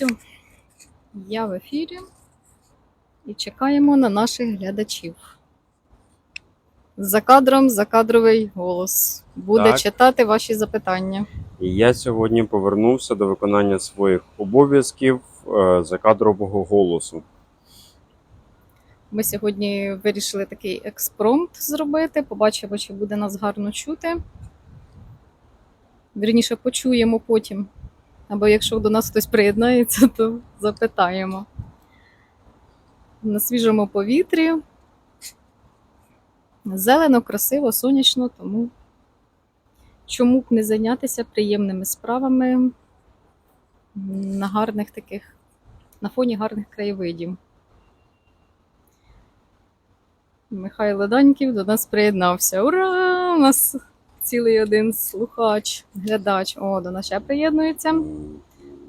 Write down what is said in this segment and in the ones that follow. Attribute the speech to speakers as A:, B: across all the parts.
A: Все, я в ефірі і чекаємо на наших глядачів. За кадром закадровий голос буде
B: Так.
A: читати ваші запитання.
B: І я сьогодні повернувся до виконання своїх обов'язків е, закадрового голосу.
A: Ми сьогодні вирішили такий експромт зробити. Побачимо, чи буде нас гарно чути. Вірніше, почуємо потім. Або якщо до нас хтось приєднається, то запитаємо. На свіжому повітрі. Зелено, красиво, сонячно, тому чому б не зайнятися приємними справами на гарних таких, на фоні гарних краєвидів. Михайло Даньків до нас приєднався. Ура! У нас цілий один слухач, глядач. О, до нас ще приєднується.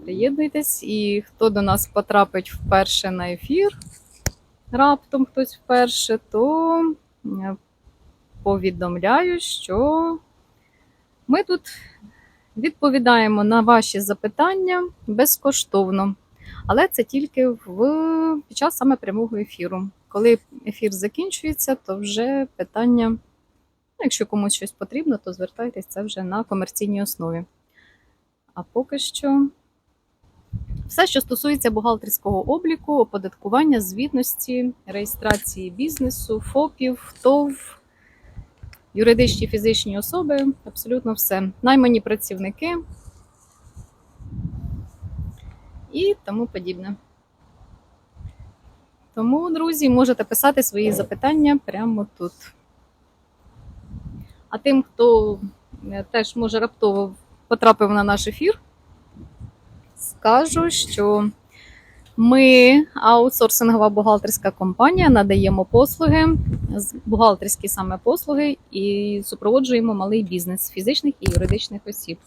A: Приєднуйтесь. І хто до нас потрапить вперше на ефір, раптом хтось вперше, то е, повідомляю, що ми тут відповідаємо на ваші запитання безкоштовно. Але це тільки в під час саме прямого ефіру. Коли ефір закінчується, то вже питання, якщо комусь щось потрібно, то звертайтесь це вже на комерційній основі. А поки що все, що стосується бухгалтерського обліку, оподаткування, звітності, реєстрації бізнесу, ФОПів, ТОВ, юридичні фізичні особи, абсолютно все. Наймані працівники і тому подібне. Тому, друзі, можете писати свої запитання прямо тут. А тим, хто е, теж може раптово потрапив на наш ефір, скажу, що ми аутсорсингова бухгалтерська компанія, надаємо послуги, бухгалтерські саме послуги і супроводжуємо малий бізнес фізичних і юридичних осіб.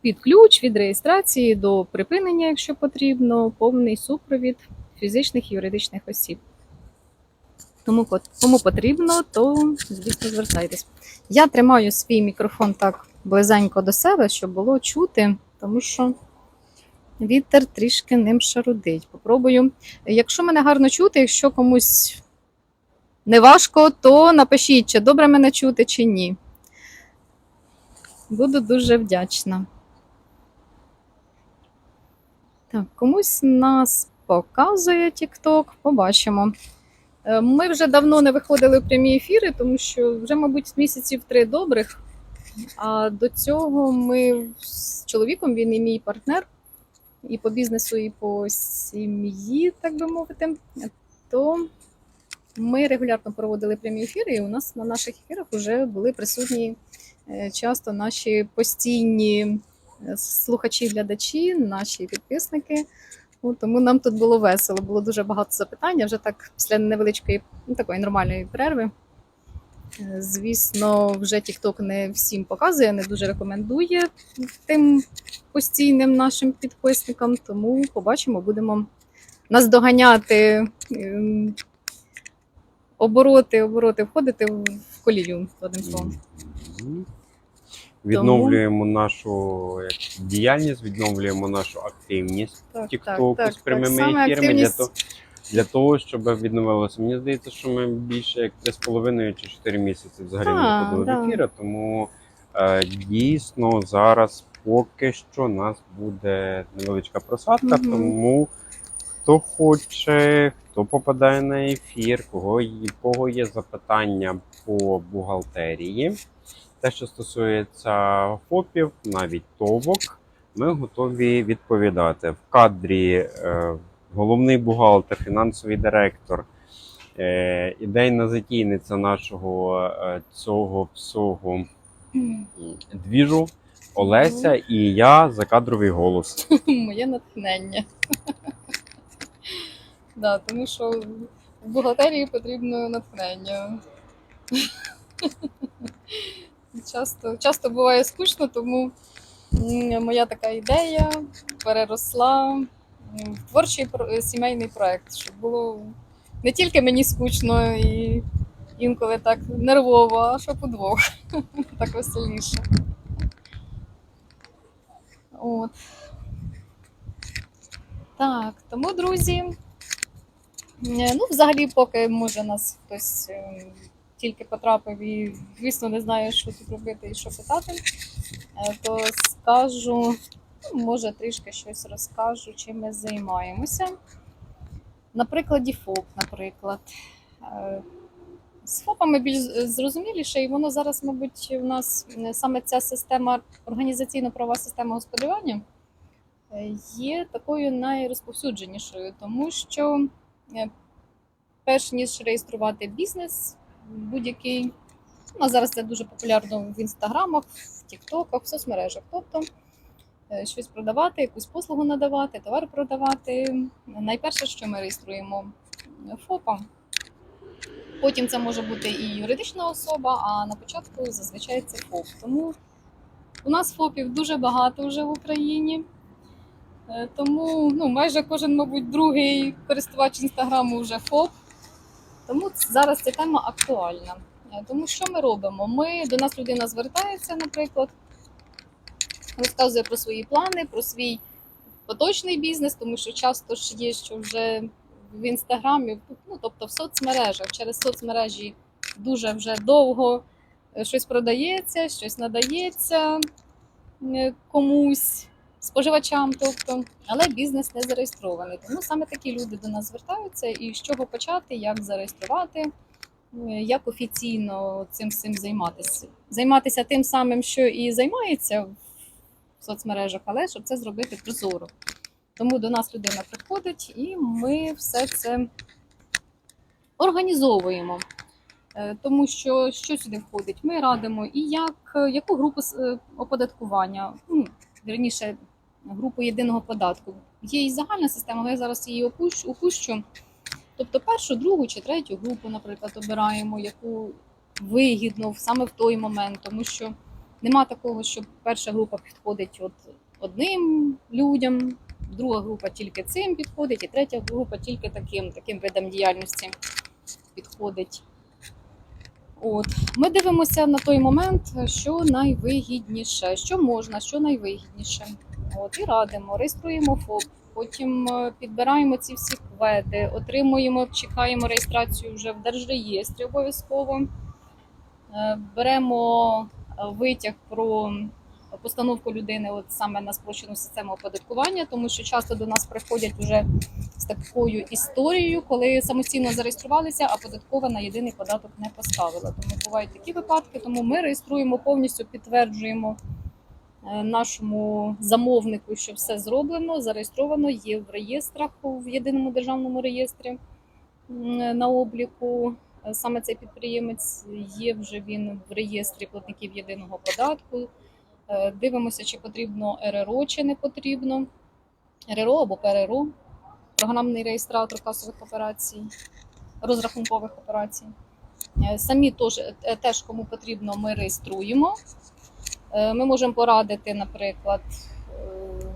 A: Під ключ від реєстрації до припинення, якщо потрібно, повний супровід фізичних і юридичних осіб. Тому кому потрібно, то звісно звертайтесь. Я тримаю свій мікрофон так близенько до себе, щоб було чути, тому що вітер трішки ним шарудить. Попробую. Якщо мене гарно чути, якщо комусь не важко, то напишіть, чи добре мене чути, чи ні. Буду дуже вдячна. Так, комусь нас показує TikTok, побачимо. Е, Ми вже давно не виходили в прямі ефіри, тому що вже, мабуть, місяців три добрих. А до цього ми з чоловіком, він і мій партнер, і по бізнесу, і по сім'ї, так би мовити, то ми регулярно проводили прямі ефіри, і у нас на наших ефірах вже були присутні е, часто наші постійні е, слухачі, глядачі, наші підписники. Ну, тому нам тут було весело, було дуже багато запитань. Вже так після невеличкої ну, такої нормальної перерви. Е, Звісно, вже TikTok не всім показує, не дуже рекомендує тим постійним нашим підписникам. Тому побачимо, будемо наздоганяти ем, обороти, обороти, входити в колію, одним словом.
B: Відновлюємо нашу як, діяльність, відновлюємо нашу активність
A: Так, так,
B: з прямими
A: Саме
B: ефірами для, того, для того, щоб відновилося. Мені здається, що ми більше як 3,5 чи 4 місяці взагалі не
A: Так,
B: виходили
A: да.
B: в ефіри, тому е, дійсно зараз поки що нас буде невеличка просадка,
A: Мгм.
B: тому хто хоче, хто попадає на ефір, кого, кого є запитання по бухгалтерії. Те, що стосується ФОПів, навіть ТОВок, ми готові відповідати. В кадрі е, головний бухгалтер, фінансовий директор, е, ідейна затійниця нашого е, цього всього двіжу Олеся і я закадровий голос.
A: моє натхнення. да, тому що в бухгалтерії потрібно натхнення. часто, часто буває скучно, тому моя така ідея переросла в творчий сімейний проект, щоб було не тільки мені скучно і інколи так нервово, а щоб удвох. так веселіше. От. Так, тому, друзі, е, ну, взагалі, поки може нас хтось е, тільки потрапив і, звісно, не знає, що тут робити і що питати, е, то скажу, може, трішки щось розкажу, чим ми займаємося. На прикладі ФОП, наприклад. Е, З ФОПами більш зрозуміліше, і воно зараз, мабуть, у нас е, саме ця система, організаційно-права система господарювання є такою найрозповсюдженішою, тому що перш ніж реєструвати бізнес, будь-який, ну, а зараз це дуже популярно в інстаграмах, в Тіктоках, в соцмережах. Тобто е, щось продавати, якусь послугу надавати, товар продавати. Найперше, що ми реєструємо ФОПа. Потім це може бути і юридична особа, а на початку зазвичай це ФОП. Тому у нас ФОПів дуже багато вже в Україні. Е, Тому ну, майже кожен, мабуть, другий користувач інстаграму вже ФОП. Тому зараз ця тема актуальна. Тому що ми робимо? Ми до нас людина звертається, наприклад, розказує про свої плани, про свій поточний бізнес, тому що часто ж є, що вже в інстаграмі, ну тобто в соцмережах, через соцмережі дуже вже довго е, щось продається, щось надається е, комусь, споживачам, тобто, але бізнес не зареєстрований. Тому саме такі люди до нас звертаються, і з чого почати, як зареєструвати, е, як офіційно цим всім займатися. Займатися тим самим, що і займається в соцмережах, але щоб це зробити прозоро. Тому до нас людина приходить, і ми все це організовуємо. Е, Тому що що сюди входить? Ми радимо і як, яку групу е, оподаткування, ну, вірніше, групу єдиного податку. Є і загальна система, але я зараз її опущу. Тобто першу, другу чи третю групу, наприклад, обираємо, яку вигідно саме в той момент, тому що нема такого, що перша група підходить от одним людям, друга група тільки цим підходить, і третя група тільки таким, таким видом діяльності підходить. От. Ми дивимося на той момент, що найвигідніше, що можна, що найвигідніше. От, і радимо, реєструємо ФОП, потім е, підбираємо ці всі кведи, отримуємо, чекаємо реєстрацію вже в держреєстрі обов'язково. Е, Беремо е, витяг про постановку людини от саме на спрощену систему оподаткування, тому що часто до нас приходять вже з такою історією, коли самостійно зареєструвалися, а податкова на єдиний податок не поставила. Тому бувають такі випадки. Тому ми реєструємо повністю, підтверджуємо нашому замовнику, що все зроблено, зареєстровано, є в реєстрах в єдиному державному реєстрі на обліку. Е, Саме цей підприємець є вже він в реєстрі платників єдиного податку. Е, Дивимося, чи потрібно РРО, чи не потрібно. РРО або ПРРО, програмний реєстратор касових операцій, розрахункових операцій. Е, Самі теж, е, теж кому потрібно, ми реєструємо. Е, Ми можемо порадити, наприклад, е,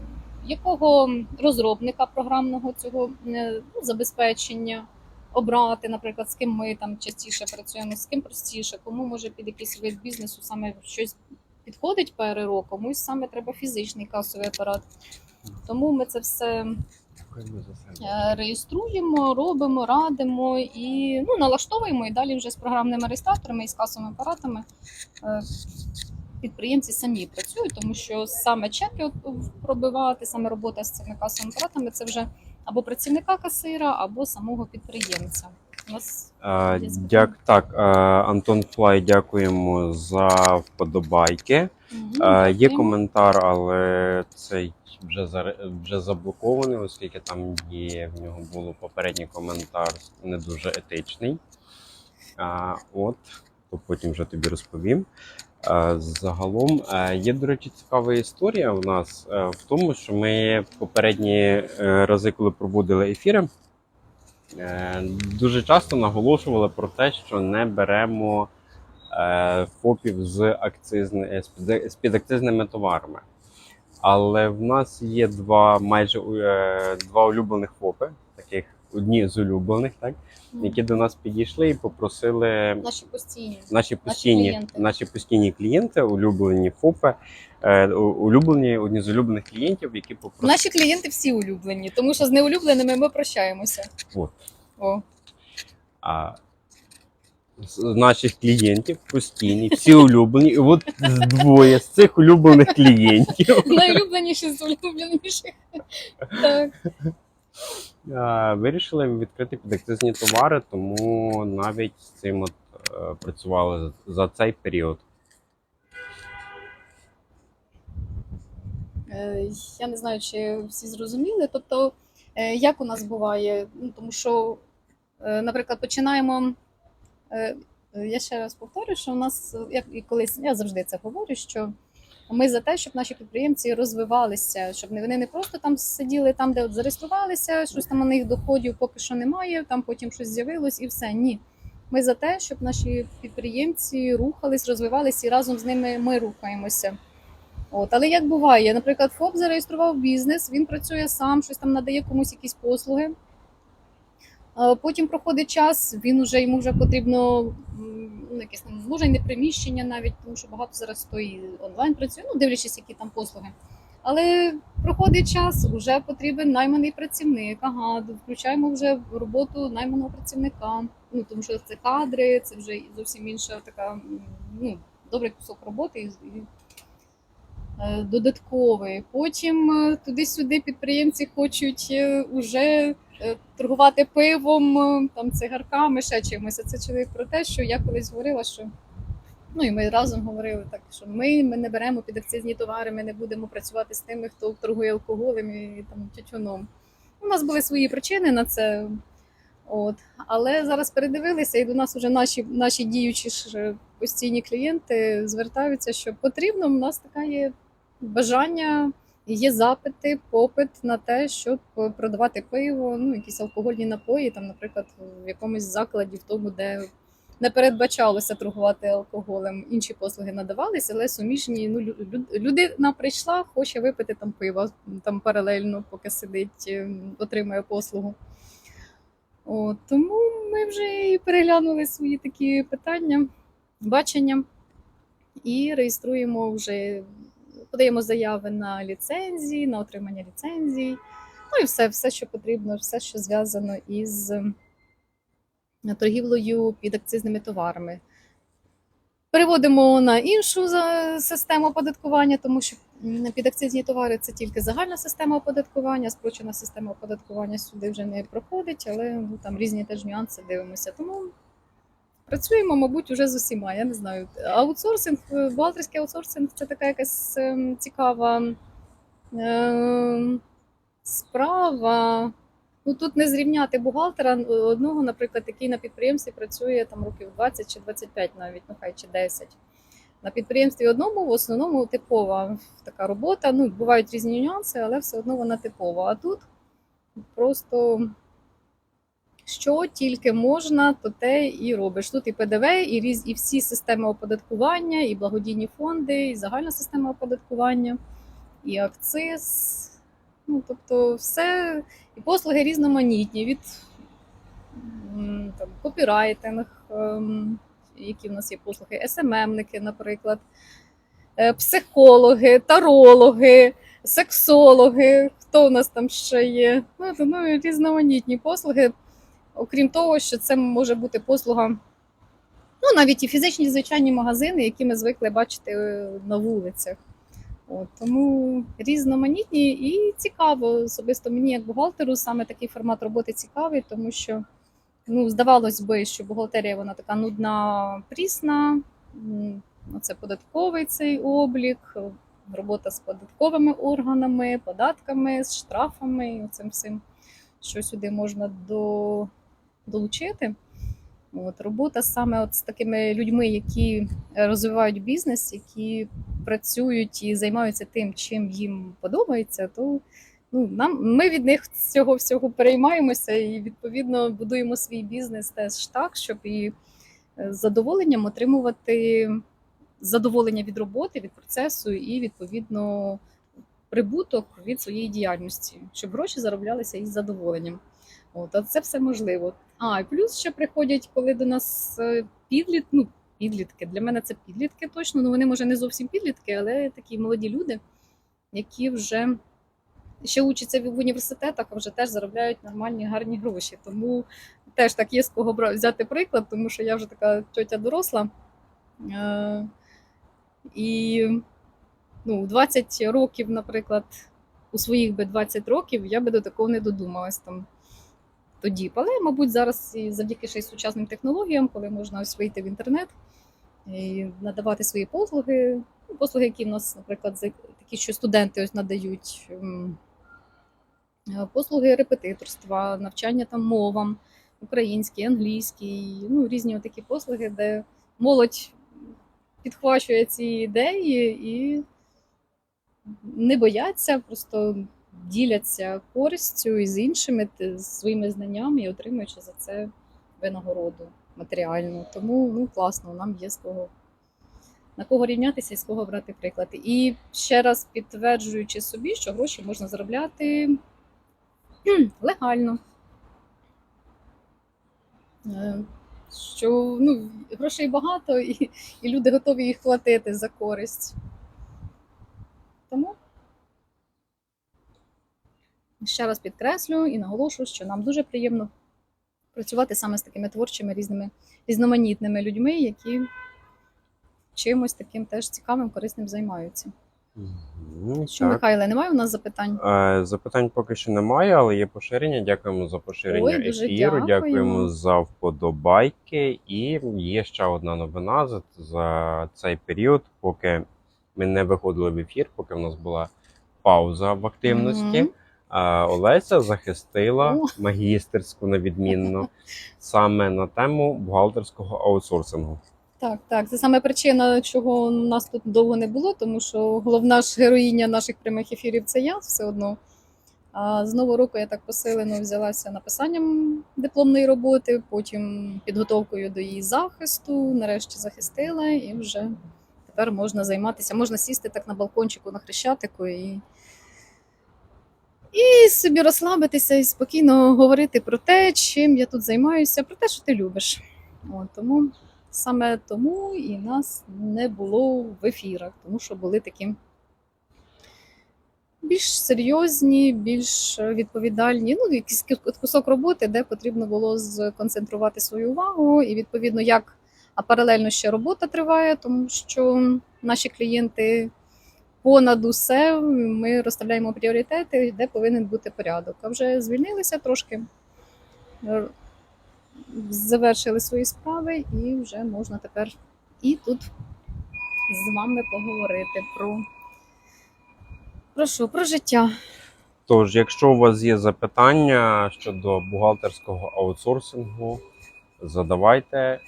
A: якого розробника програмного цього е, ну, забезпечення обрати, наприклад, з ким ми там частіше працюємо, з ким простіше, кому може під якийсь вид бізнесу саме щось підходить ПРРО, комусь саме треба фізичний касовий апарат. Тому ми це все реєструємо, робимо, радимо і ну, налаштовуємо і далі вже з програмними реєстраторами і з касовими апаратами. Підприємці самі працюють, тому що саме чеки пробивати, саме робота з цими касовими апаратами це вже або працівника касира, або самого підприємця. У нас Є?
B: Дяк, так, е, Антон Флай, дякуємо за вподобайки.
A: Мгм,
B: Е, Є коментар, але цей вже заре- вже заблокований, оскільки там є в нього було попередній коментар не дуже етичний. А, от, то потім вже тобі розповім. Е, Загалом е, є, до речі, цікава історія у нас е, в тому, що ми попередні рази, коли проводили ефіри, дуже часто наголошували про те, що не беремо ФОПів з, акцизни, з, під, з підакцизними товарами. Але в нас є два майже два улюблених ФОПи, одні з улюблених, так, які до нас підійшли і попросили
A: Наші постійні.
B: наші постійні,
A: клієнти.
B: наші постійні клієнти, улюблені ФОПи, е, улюблені, одні з улюблених клієнтів, які попросили.
A: Наші клієнти всі улюблені, тому що з неулюбленими ми прощаємося.
B: От.
A: О.
B: А з наших клієнтів постійні, всі улюблені. І от двоє з цих улюблених клієнтів
A: Найулюбленіші з улюбленіших. Так.
B: Вирішили відкрити підакцизні товари, тому навіть з цим от, е, працювали за- цей період.
A: Е, Я не знаю, чи всі зрозуміли. Тобто, е, як у нас буває, ну, тому що, наприклад, починаємо. Я ще раз повторю, що у нас, як і колись, я завжди це говорю, що ми за те, щоб наші підприємці розвивалися, щоб вони не просто там сиділи там, де от зареєструвалися, щось там у них доходів поки що немає, там потім щось з'явилось і все. Ні. Ми за те, щоб наші підприємці рухались, розвивалися і разом з ними ми рухаємося. От, але як буває, наприклад, ФОП зареєстрував бізнес, він працює сам, щось там надає комусь якісь послуги. Потім проходить час, він уже йому вже потрібно ну, якесь там, не приміщення навіть, тому що багато зараз то і онлайн працює, ну дивлячись, які там послуги. Але проходить час, вже потрібен найманий працівник. Ага, включаємо вже роботу найманого працівника. Ну тому що це кадри, це вже зовсім інша така ну, добрий кусок роботи. і- е, додатковий. Потім е, туди-сюди підприємці хочуть е, уже торгувати пивом, е, там цигарками, ще чимось. Це чоловік про те, що я колись говорила, що ну і ми разом говорили так, що ми, ми не беремо під акцизні товари, ми не будемо працювати з тими, хто торгує алкоголем і там тютюном. У нас були свої причини на це. От. Але зараз передивилися, і до нас вже наші, наші діючі ж е, постійні клієнти звертаються, що потрібно. У нас така є бажання, є запити, попит на те, щоб продавати пиво, ну якісь алкогольні напої, там, наприклад, в якомусь закладі, в тому, де не передбачалося торгувати алкоголем. Інші послуги надавалися, але суміжні. Ну, лю- лю- людина прийшла, хоче випити там пиво там паралельно, поки сидить, е, отримує послугу. От, тому ми вже і переглянули свої такі питання, бачення і реєструємо вже, подаємо заяви на ліцензії, на отримання ліцензій. Ну і все, все, що потрібно, все, що зв'язано із е, торгівлею під акцизними товарами. Переводимо на іншу систему оподаткування, тому що підакцизні товари це тільки загальна система оподаткування, спрочена система оподаткування сюди вже не проходить, але ну, там різні теж нюанси дивимося. Тому працюємо, мабуть, уже з усіма. Я не знаю. Аутсорсинг, е, бухгалтерський аутсорсинг це така якась ем, цікава ем, справа. Ну тут не зрівняти бухгалтера е, одного, наприклад, який на підприємстві працює там років 20 чи 25 навіть, ну хай чи 10. На підприємстві одному в основному типова така робота. Ну, бувають різні нюанси, але все одно вона типова. А тут просто що тільки можна, то те і робиш. Тут і ПДВ, і різ, і всі системи оподаткування, і благодійні фонди, і загальна система оподаткування, і акциз. Ну, тобто, все і послуги різноманітні від там, копірайтинг, ем, які в нас є послуги, СММники, наприклад, е, психологи, тарологи, сексологи. Хто у нас там ще є? Ну, ну, різноманітні послуги. Окрім того, що це може бути послуга, ну навіть і фізичні звичайні магазини, які ми звикли бачити е, на вулицях. От, тому різноманітні і цікаво. Особисто мені, як бухгалтеру, саме такий формат роботи цікавий, тому що ну, здавалось би, що бухгалтерія вона така нудна, прісна. Це податковий цей облік, робота з податковими органами, податками, з штрафами і цим всім, що сюди можна до, долучити. От, робота саме от з такими людьми, які е, розвивають бізнес, які працюють і займаються тим, чим їм подобається, то ну, нам, ми від них цього всього переймаємося і відповідно будуємо свій бізнес теж так, щоб і е, з задоволенням отримувати задоволення від роботи, від процесу і відповідно прибуток від своєї діяльності, щоб гроші зароблялися із задоволенням. От, а це все можливо. А, і плюс ще приходять, коли до нас е, підліт, ну, підлітки. Для мене це підлітки точно. Ну вони може не зовсім підлітки, але такі молоді люди, які вже ще учаться в університетах, а вже теж заробляють нормальні гарні гроші. Тому теж так є з кого взяти приклад, тому що я вже така тьотя доросла. Е, і ну, в 20 років, наприклад, у своїх би 20 років я би до такого не додумалась там тоді. Але, мабуть, зараз і завдяки ще й сучасним технологіям, коли можна ось вийти в інтернет і надавати свої послуги. Ну, Послуги, які в нас, наприклад, такі, що студенти ось надають. е, Послуги репетиторства, навчання там мовам, українській, англійській, ну різні такі послуги, де молодь підхвачує ці ідеї і не бояться, просто діляться користю із іншими своїми знаннями і отримуючи за це винагороду матеріальну. Тому ну класно, нам є з кого на кого рівнятися і з кого брати приклад. І ще раз підтверджуючи собі, що гроші можна заробляти легально. Е, Що ну, грошей багато, і, і люди готові їх платити за користь. Тому ще раз підкреслю і наголошую, що нам дуже приємно працювати саме з такими творчими різними різноманітними людьми, які чимось таким теж цікавим, корисним займаються.
B: Мгм,
A: Що,
B: так.
A: Михайле, немає у нас запитань?
B: Е, Запитань поки що немає, але є поширення. Дякуємо за поширення
A: Ой, дуже
B: ефіру.
A: дякуємо.
B: Дякуємо за вподобайки. І є ще одна новина за, за цей період, поки ми не виходили в ефір, поки в нас була пауза в активності.
A: Мгм.
B: Е, Олеся захистила магістерську на відмінно саме на тему бухгалтерського аутсорсингу.
A: Так, так. Це саме причина, чого нас тут довго не було, тому що головна ж героїня наших прямих ефірів це я все одно. А з нового року я так посилено взялася написанням дипломної роботи, потім підготовкою до її захисту. Нарешті захистила, і вже тепер можна займатися. Можна сісти так на балкончику на хрещатику і, і собі розслабитися і спокійно говорити про те, чим я тут займаюся, про те, що ти любиш. От, тому Саме тому і нас не було в ефірах, тому що були такі більш серйозні, більш відповідальні. Ну, якийсь кусок роботи, де потрібно було сконцентрувати свою увагу, і відповідно, як а паралельно ще робота триває, тому що наші клієнти понад усе ми розставляємо пріоритети, де повинен бути порядок. А вже звільнилися трошки завершили свої справи, і вже можна тепер і тут з вами поговорити про, про що? Про життя.
B: Тож, якщо у вас є запитання щодо бухгалтерського аутсорсингу, задавайте,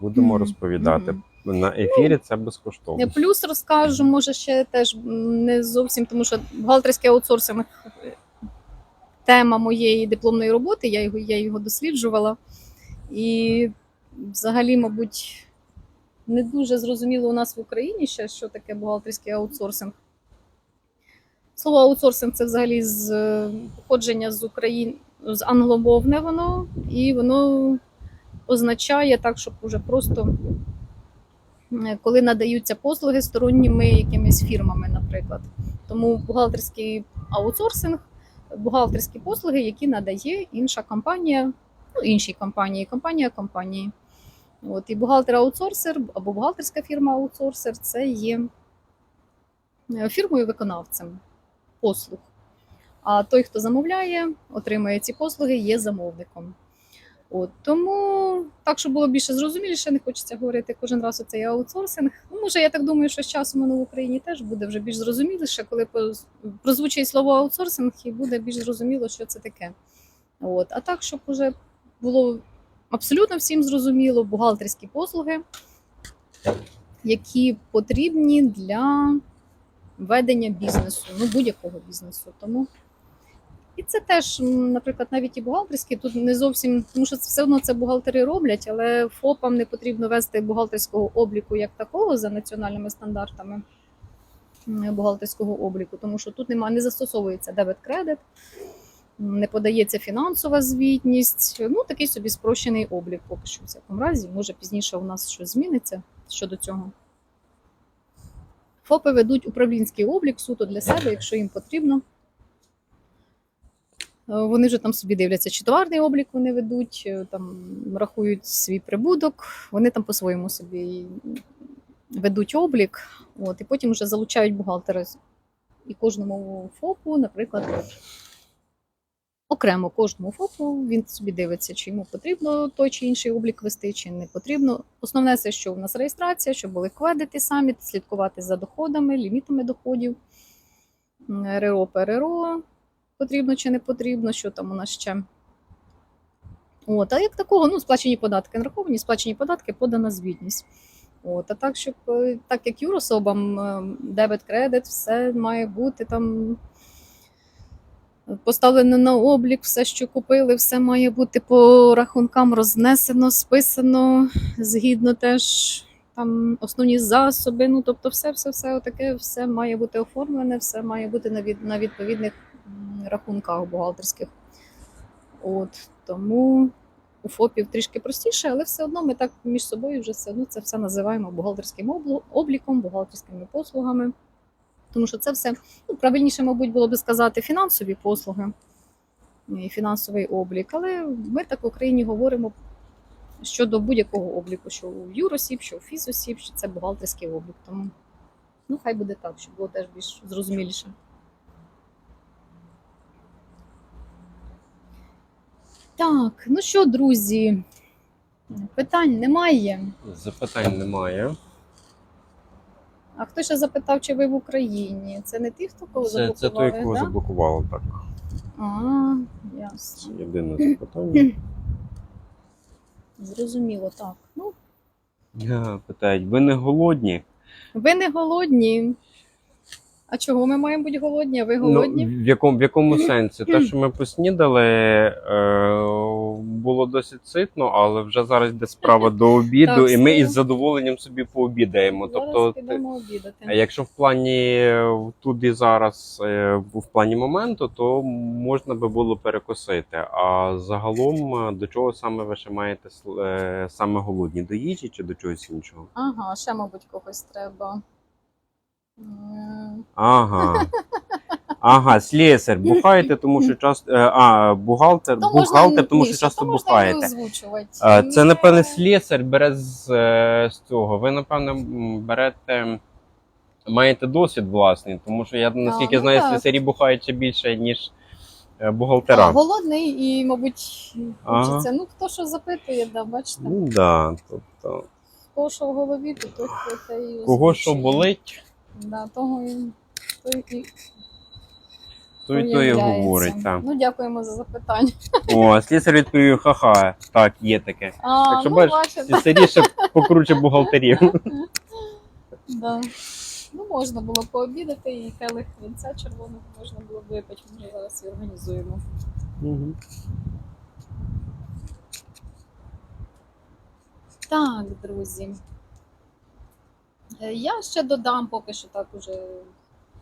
B: будемо розповідати. На ефірі це безкоштовно.
A: Плюс розкажу, може, ще теж не зовсім, тому що бухгалтерський аутсорсинг е, тема моєї дипломної роботи, я його, я його досліджувала. І взагалі, мабуть, не дуже зрозуміло у нас в Україні ще, що таке бухгалтерський аутсорсинг. Слово аутсорсинг це взагалі з е, походження з України, з англомовне воно, і воно означає так, щоб уже просто коли надаються послуги сторонніми якимись фірмами, наприклад. Тому бухгалтерський аутсорсинг, бухгалтерські послуги, які надає інша компанія, ну, іншій компанії, компанія компанії. От, і бухгалтер-аутсорсер або бухгалтерська фірма-аутсорсер це є е, фірмою-виконавцем послуг. А той, хто замовляє, отримує ці послуги, є замовником. От, тому так, щоб було більше зрозуміліше, не хочеться говорити кожен раз оцей аутсорсинг. Ну, може, я так думаю, що з часом воно в Україні теж буде вже більш зрозуміліше, коли прозвучить слово аутсорсинг і буде більш зрозуміло, що це таке. От. А так, щоб уже було абсолютно всім зрозуміло, бухгалтерські послуги, які потрібні для ведення бізнесу, ну будь-якого бізнесу. Тому і це теж, наприклад, навіть і бухгалтерські тут не зовсім, тому що все одно це бухгалтери роблять, але ФОПам не потрібно вести бухгалтерського обліку як такого за національними стандартами бухгалтерського обліку, тому що тут немає, не застосовується дебет-кредит. не подається фінансова звітність. Ну, такий собі спрощений облік поки що в всякому разі. Може, пізніше у нас щось зміниться щодо цього. ФОПи ведуть управлінський облік суто для себе, якщо їм потрібно. Е, Вони вже там собі дивляться, чи товарний облік вони ведуть, е, там рахують свій прибуток, вони там по-своєму собі ведуть облік, от, і потім вже залучають бухгалтера. І кожному ФОПу, наприклад, окремо кожному ФОПу він собі дивиться, чи йому потрібно той чи інший облік вести, чи не потрібно. Основне це, що у нас реєстрація, щоб були кведити самі, слідкувати за доходами, лімітами доходів, РРО, ПРРО потрібно чи не потрібно, що там у нас ще. От, а як такого, ну, сплачені податки нараховані, сплачені податки, подана звітність. От, а так, щоб е, так як юрособам, е, дебет, кредит, все має бути там поставлено на облік, все, що купили, все має бути по рахункам рознесено, списано, згідно теж там основні засоби. Ну, тобто, все, все, все отаке, все має бути оформлене, все має бути на, від, на відповідних рахунках бухгалтерських. От тому у ФОПів трішки простіше, але все одно ми так між собою вже все одно це все називаємо бухгалтерським обліком, бухгалтерськими послугами. Тому що це все ну, правильніше, мабуть, було би сказати фінансові послуги і фінансовий облік. Але ми так в Україні говоримо щодо будь-якого обліку, що у юросіб, що у фізосіб, що це бухгалтерський облік. Тому ну, хай буде так, щоб було теж більш зрозуміліше. Так, ну що, друзі, питань немає.
B: Запитань немає.
A: А хто ще запитав, чи ви в Україні? Це не ті, хто кого
B: Це, це той,
A: заблокували,
B: кого
A: да?
B: заблокувало так.
A: А, ясно.
B: Єдине запитання.
A: Зрозуміло, так. Ну,
B: Питають, ви не голодні?
A: ви не голодні. А чого ми маємо бути голодні? А ви голодні?
B: Ну, в, якому, в якому сенсі? Те, що ми поснідали, е, було досить ситно, але вже зараз йде справа до обіду,
A: Так,
B: і ми
A: все.
B: із задоволенням собі пообідаємо.
A: Зараз
B: Тобто,
A: підемо обідати.
B: А якщо в плані е, тут і зараз е, в плані моменту, то можна би було перекусити. А загалом е, до чого саме ви ще маєте с- е, саме голодні? До їжі чи до чогось іншого?
A: Ага, ще, мабуть, когось треба.
B: Ага. Ага, слесар, бухаєте, тому що часто. е, А, бухгалтер,
A: То можна
B: бухгалтер, тому що часто
A: то можна і
B: бухаєте.
A: озвучувати.
B: А, Це,
A: Ні.
B: напевне, слесар бере з, е, з цього. Ви, напевне, берете. Маєте досвід власний, тому що я наскільки
A: ну
B: знаю,
A: так.
B: слесарі бухають ще більше, ніж е,
A: А,
B: бухгалтера.
A: голодний і, мабуть,
B: Ага.
A: хочеться. Ну, хто що запитує, да, бачите.
B: Ну да, тобто,
A: Кого що в голові, то той, хто те і
B: кого що
A: озвучує.
B: болить,
A: Да, того і, той і
B: то й то і говорить. Так.
A: Ну, дякуємо за запитання.
B: О, слесар відповів, ха-ха, так, є таке.
A: А,
B: Так що
A: ну,
B: бачиш,
A: бачите.
B: Слесарі ще покруче бухгалтерів.
A: Да. Ну, можна було пообідати і келих вінця червоного можна було б випити. Ми зараз і організуємо.
B: Мгм.
A: Так, друзі. Е, Я ще додам, поки що так уже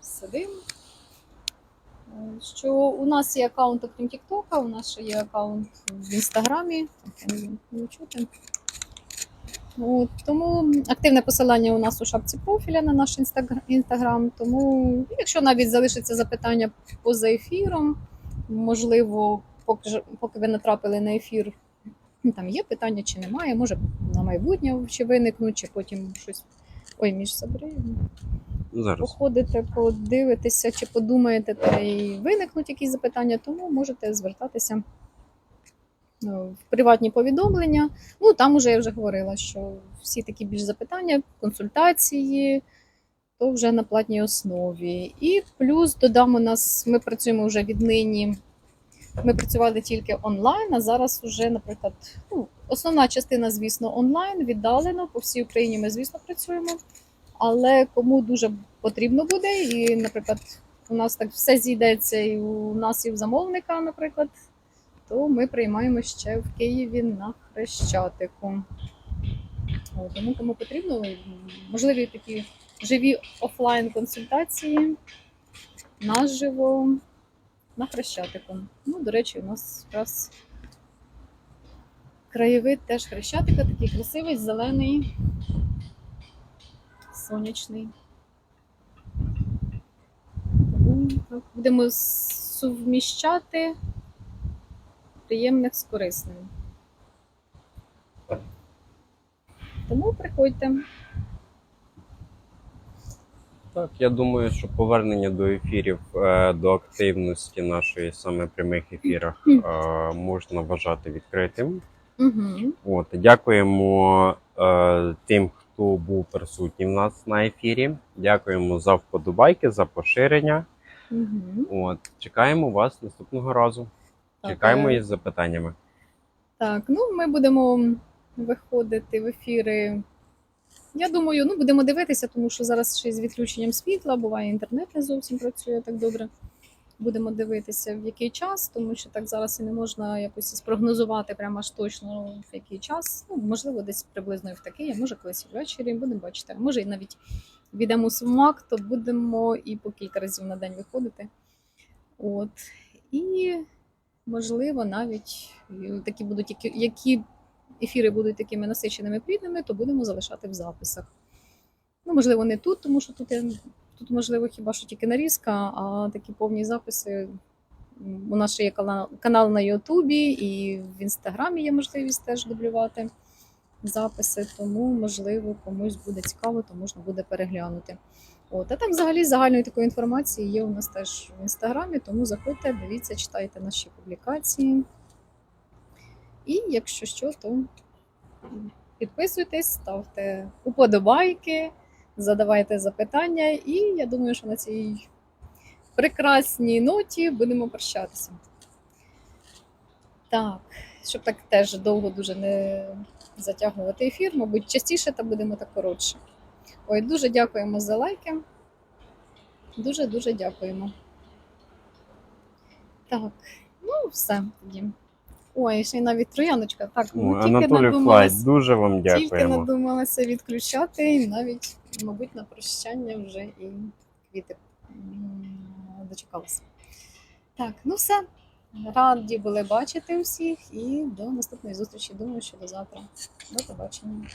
A: сидим. е, Що у нас є аккаунт, окрім Тіктока, у нас ще є аккаунт в Інстаграмі. Не чути. От, тому активне посилання у нас у шапці профіля на наш інстаграм. Тому, якщо навіть залишиться запитання поза ефіром, можливо, поки, поки ви натрапили на ефір, там є питання чи немає, може на майбутнє ще виникнуть, чи потім щось. Ой, між собою
B: Зараз.
A: походите, подивитеся, чи подумаєте, та й виникнуть якісь запитання, тому можете звертатися ну, в приватні повідомлення. Ну там уже я вже говорила, що всі такі більш запитання, консультації, то вже на платній основі. І плюс додам у нас, ми працюємо вже віднині. Ми працювали тільки онлайн, а зараз вже, наприклад, ну, основна частина, звісно, онлайн, віддалено. По всій Україні ми, звісно, працюємо. Але кому дуже потрібно буде, і, наприклад, у нас так все зійдеться, і у нас і в замовника, наприклад, то ми приймаємо ще в Києві на Хрещатику. Тому кому потрібно, можливі такі живі офлайн консультації наживо. на Хрещатику. Ну, до речі, у нас якраз краєвид теж Хрещатика, такий красивий, зелений, сонячний. Будемо суміщати приємне з корисним. Тому приходьте.
B: Так, я думаю, що повернення до ефірів, е, до активності нашої саме прямих ефірах е, можна вважати відкритим.
A: Угу.
B: От, дякуємо е, тим, хто був присутній в нас на ефірі. Дякуємо за вподобайки, за поширення.
A: Угу.
B: От, чекаємо вас наступного разу.
A: Так,
B: Чекаємо
A: е,
B: із запитаннями.
A: Так, ну ми будемо виходити в ефіри. Я думаю, ну будемо дивитися, тому що зараз ще з відключенням світла, буває інтернет не зовсім працює так добре. Будемо дивитися, в який час, тому що так зараз і не можна якось спрогнозувати прямо аж точно в який час. Ну, можливо, десь приблизно і в такий, а може колись ввечері, будемо бачити. Може і навіть відемо сумак, то будемо і по кілька разів на день виходити. От. І можливо, навіть такі будуть, які, які ефіри будуть такими насиченими плідними, то будемо залишати в записах. Ну, можливо, не тут, тому що тут, я, тут можливо, хіба що тільки нарізка, а такі повні записи. У нас ще є канал, на Ютубі, і в Інстаграмі є можливість теж дублювати записи, тому, можливо, комусь буде цікаво, то можна буде переглянути. От, а так, взагалі, загальної такої інформації є у нас теж в інстаграмі, тому заходьте, дивіться, читайте наші публікації. І якщо що, то підписуйтесь, ставте уподобайки, задавайте запитання, і я думаю, що на цій прекрасній ноті будемо прощатися. Так, щоб так теж довго дуже не затягувати ефір, мабуть, частіше та будемо так коротше. Ой, дуже дякуємо за лайки. Дуже дуже дякуємо. Так, ну все тоді. Ой, ще й навіть трояночка. Так, ну, тільки
B: Анатолій
A: надумалась,
B: Флайт, дуже вам
A: тільки надумалася відключати, і навіть, мабуть, на прощання вже і квіти дочекалися. Так, ну все. Раді були бачити усіх і до наступної зустрічі. Думаю, що до завтра. До побачення.